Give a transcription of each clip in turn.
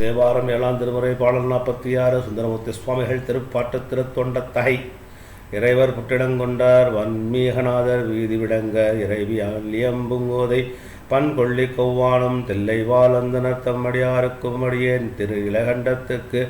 தேவாரம் ஏழாம் திருமுறை பாடல் நாற்பத்தி ஆறு சுந்தரமூர்த்தி சுவாமிகள் திருப்பாட்டு திருத்தொண்ட தகை. இறைவர் புட்டிடங்கொண்டார் வன்மீகநாதர் வீதி விடங்க இறைவி அல்லியம்புங்கோதை பன் கொள்ளி கொவ்வானம் தில்லை தம்மடியாருக்கும் அடியேன் திரு இலகண்டத்துக்கு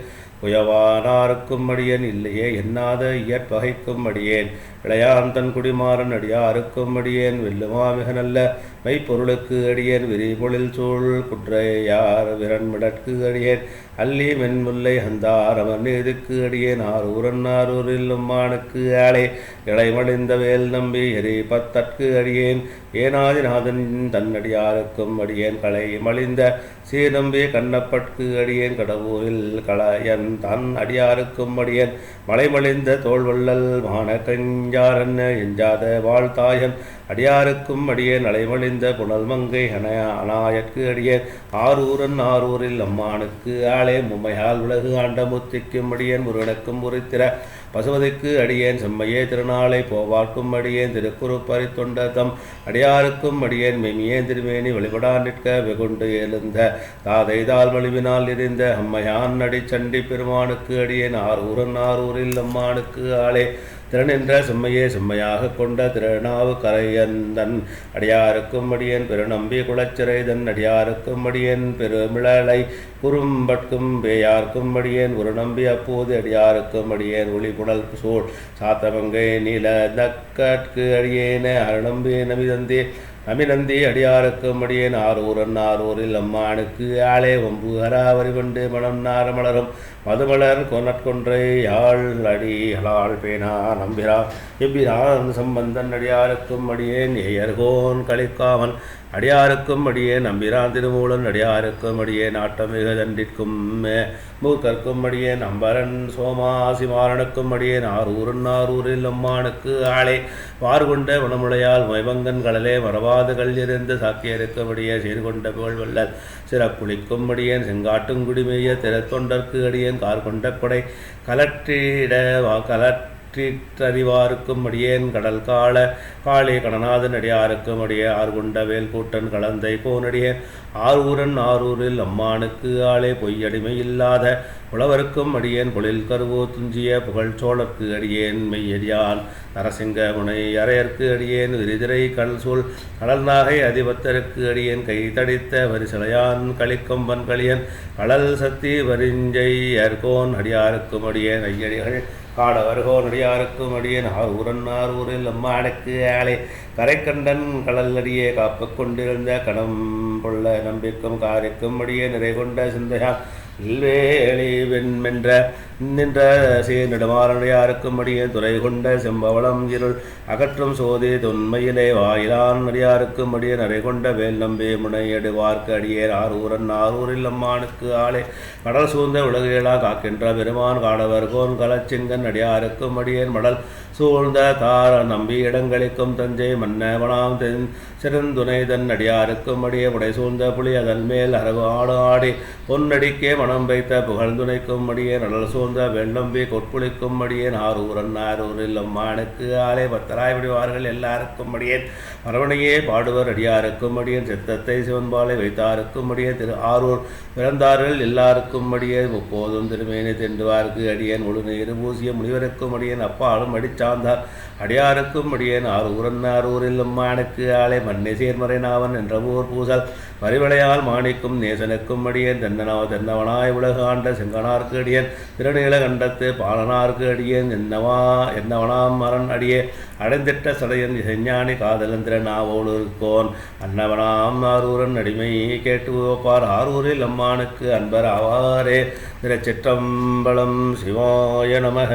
உயவானாருக்கும் அடியேன் இல்லையே எண்ணாத இயற்பகைக்கும் அடியேன். இளையாந்தன் குடிமாறன் அடியாருக்கும் அடியேன் வெல்லுமாமிக நல்ல மெய்ப்பொருளுக்கு அடியேன். விரிபொழில் சூழ் குற்றையார் விரண்மிடற்கு அடியேன். அல்லி மென்முல்லை அந்தார் அமர் நீதுக்கு அடியேன். ஆரூரன் ஆரூரில் உம்மானுக்கு ஆளே. இளைமழிந்த வேல் நம்பி எரி பத்தற்கு அடியேன். ஏனாதிநாதன் தன்னடியாருக்கும் அடியேன். களை மலிந்த சீர்நம்பி கண்ணப்பட்கு அடியேன். கடவுரில் களையன் தன் அடியாருக்கும் அடியேன். மலைமலிந்த தோல்வள்ளல் மான கஞ்சாரன் எஞ்சாத வாழ்த்தாயன் அடியாருக்கும் அடியேன். அலைமலிந்த புனல் மங்கை அனாயற்கு அடியேன். ஆரூரன் ஆரூரில் அம்மானுக்கு ஆளே. மும்மையால் உலகு ஆண்ட முத்திக்கும் அடியேன். முருகனுக்கும் உரித்திர பசுவதிக்கு அடியேன் செம்மையே திருநாளை போவார்க்கும் அடியேன் திருக்குறுப்பறி தொண்டதம் அடியாருக்கும் அடியேன் மெமியேன் திருமேனி வழிபடா நிற்க வெகுண்டு எழுந்த. தாதைதால் வலிவினால் எரிந்த அம்மையான் அடி சண்டி பெருமானுக்கு அடியேன் ஆரூரன் ஆரூரில் அம்மானுக்கு ஆளே. திறனின்ற செம்மையே செம்மையாக கொண்ட திருநாவு கரையந்தன். அடியாருக்கும் அடியேன் பெருநம்பி குளச்சிறைதன் அடியாருக்கும் அடியேன் பெருமிழலை. குறும்பட்கும் பேயார்க்கும் அடியேன் ஒரு நம்பி அப்போது அடியாருக்கும் அடியேன் ஒளிபுடல் சூழ். சாத்தமங்கை நீல தக்கற்கு அடியேன அருணம்பி நமிதந்தே அமிநந்தி அடியாருக்கும் அடியேன் ஆரூரன் ஆரூரில் அம்மானுக்கு ஆளே ஒம்பு ஹராவரி கொண்டு மனம் நார மலரும். மதுமலர் கொனற்கொன்றை யாழ் அடிகளால் பேனா நம்பிரா. எவ்விரான் சம்பந்தன் அடியாருக்கும் அடியேன் ஏயர்கோன் கலிக்காமன் அடியாருக்கும் அடியே நம்பிரான் திருமூலன் அடியாருக்கும் அடியே நாட்டமிக தண்டிற்கும் மூக்கற்கும் அடியே நம்பரன் சோமாசிமாரனுக்கும் அடியே நாரூரன் நாரூரில் அம்மானுக்கு ஆளே. வார்கொண்ட வனமுளையால் மைவங்கன் கடலே மறவாது கல்லிருந்து சாக்கியருக்கும் அடியே சீர்கொண்ட புகழ்வல்லல் சிறப்புளிக்கும் அடியேன் செங்காட்டுங்குடிமேய திறத்தொண்டற்கு அடியேன் கார்கொண்ட கொடை. கலற்றிட கலட் ற்றறிவாருக்கும் அடியேன் கடல் கால காளே கடநாதன் அடியாருக்கும் அடியே ஆர்குண்ட வேல்கூட்டன் கலந்தை போனடியேன் ஆரூரன் ஆரூரில் அம்மானுக்கு ஆளே பொய்யடிமை இல்லாத உழவருக்கும் அடியேன் பொழில் கருவோ துஞ்சிய புகழ் சோழர்க்கு அடியேன் மெய்யடியான். நரசிங்க முனை அரையர்க்கு அடியேன் விரிதிரை கல் சூழ் கடல் நாகை அதிபத்தருக்கு அடியேன் கை தடித்த வரிசலையான் களிக்கொம்பன் களியன். கடல் சக்தி வரிஞ்சை அர்கோன் அடியாருக்கும் அடியேன் ஐயடிகள் காடவர்கோன் அடியாருக்கும் அடியேன் ஊரில் அம்மா அடக்கு ஆலை கரைக்கண்டன் கடலடியே காப்பு கொண்டிருந்த கடம் கொள்ள நம்பிக்கும் காரிக்கும் அடியே நிறை கொண்ட சிந்தையான் வெண்மென்ற நின்ற சீர் நெடுமாறடியாருக்கும் அடியே துறை கொண்ட செம்பவளம் இருள் அகற்றும் சோதி தொன்மையிலே வாயிலான் அடியாருக்கும் அடியே நரை கொண்ட வேல் நம்பி முனையடுவார்க்கு அடியேர் ஆரூரன் ஆரூரில் அம்மானுக்கு ஆளே. கடல் சூழ்ந்த உலகிலா காக்கின்ற பெருமான் காடவர் கோன் கலச்சிங்கன் அடியாருக்கும் அடியேன் மடல் சூழ்ந்த தார நம்பி இடங்களிக்கும் தஞ்சை மன்னவனாம் தென் சிறந்துணை தன் அடியாருக்கும் அடியே உடை சூழ்ந்த புலி அதன் மேல் அரகு ஆடு ஆடி பொன்னடிக்கே மனம் வைத்த புகழ்ந்துணைக்கும் அடியே நடல் சூழ்ந்த வெள்ளம்பி கொற்புளிக்கும்படியேன் ஆரூரன் ஆரூரில் அம்மானுக்கு ஆலை பத்தராய் விடுவார்கள் எல்லாருக்கும்படியேன். மரவணையே பாடுவர் அடியாருக்கும்படியேன் சித்தத்தை சிவன்பாலை வைத்தாருக்கும்படியே திரு ஆரூர் பிறந்தார்கள் எல்லாருக்கும்படியே. முப்போதும் திருமேனி தென்றுவார்க்கு அடியேன் முழுநீர் பூசிய முனிவருக்கும் அடியேன் அப்பாலும் அடிச்சார்ந்தார் அடியாருக்கும் அடியேன் ஆரூரன் ஆரூரில் அம்மானுக்கு ஆலை மண்ணை சேர்மறை நாவன் என்ற ஊர் பூசல் மறிவளையால் மாணிக்கும் நேசனுக்கும் அடியேன் தென்னனவ தென்னவனாய் உலகாண்ட செங்கனார்க்கு அடியேன். திருநீல கண்டத்து பாலனார்க்கு அடியேன் என்னவா என்னவனாம் மரன் அடியே. அடைந்திட்ட சடையன் செஞ்ஞானி காதலந்திரன் ஆவோடு இருக்கோன். அன்னவனாம் ஆரூரன் அடிமை கேட்டு வைப்பார் ஆரூரில் அம்மானுக்கு அன்பர் ஆவாரே. திரச்சிற்றம்பலம் சிவாய நமக.